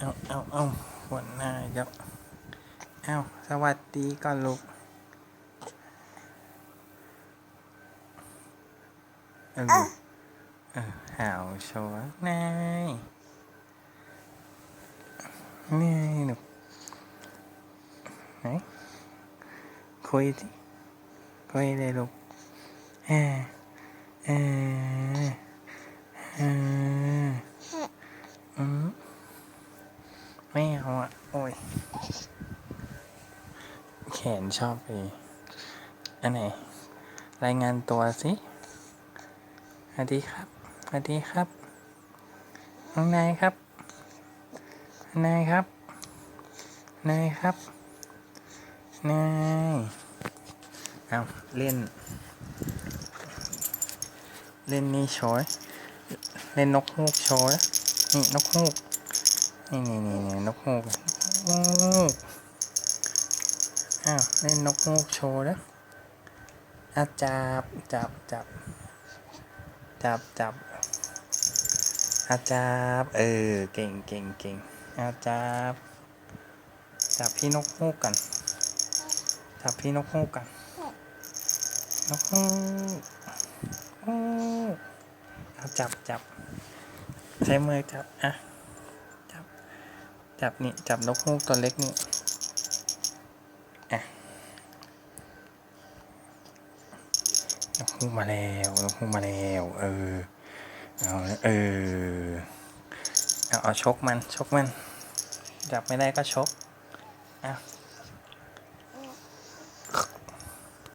เอาเอาเอาหัวหน้ายับ เอาสวัสดีก่อนลูกเออลูกเออหาวโชว์นายนี่ลูกไหนคุยสิคุยเลยลูกเออเออเอออืม ไม่เอาอะ โอ้ย แขนชอบไปอันไหน รายงานตัวสิสวัสดีครับสวัสดีครับน้องนายครับ นายครับ นายครับ นาย เอาเล่น เล่นนี่โชยเล่นนกฮูกโชยนี่นกฮูก นี่นี่นี่นี่นกฮูกนกฮูกอ้าวเล่นนกฮูกโชว์นะอะจับจับจับจับจับอะจับเออเก่งเก่งเก่งอะจับจับพี่นกฮูกกันจับพี่นกฮูกกันนกฮูกฮูกเอาจับจับใช้มือจับอะ จับนี่ จับนกฮูกตัวเล็กนี่อะนกฮูกมาแล้วนกฮูกมาแล้ว เออ เอาเออ เอาเอาชกมันชกมัน จับไม่ได้ก็ชกอะ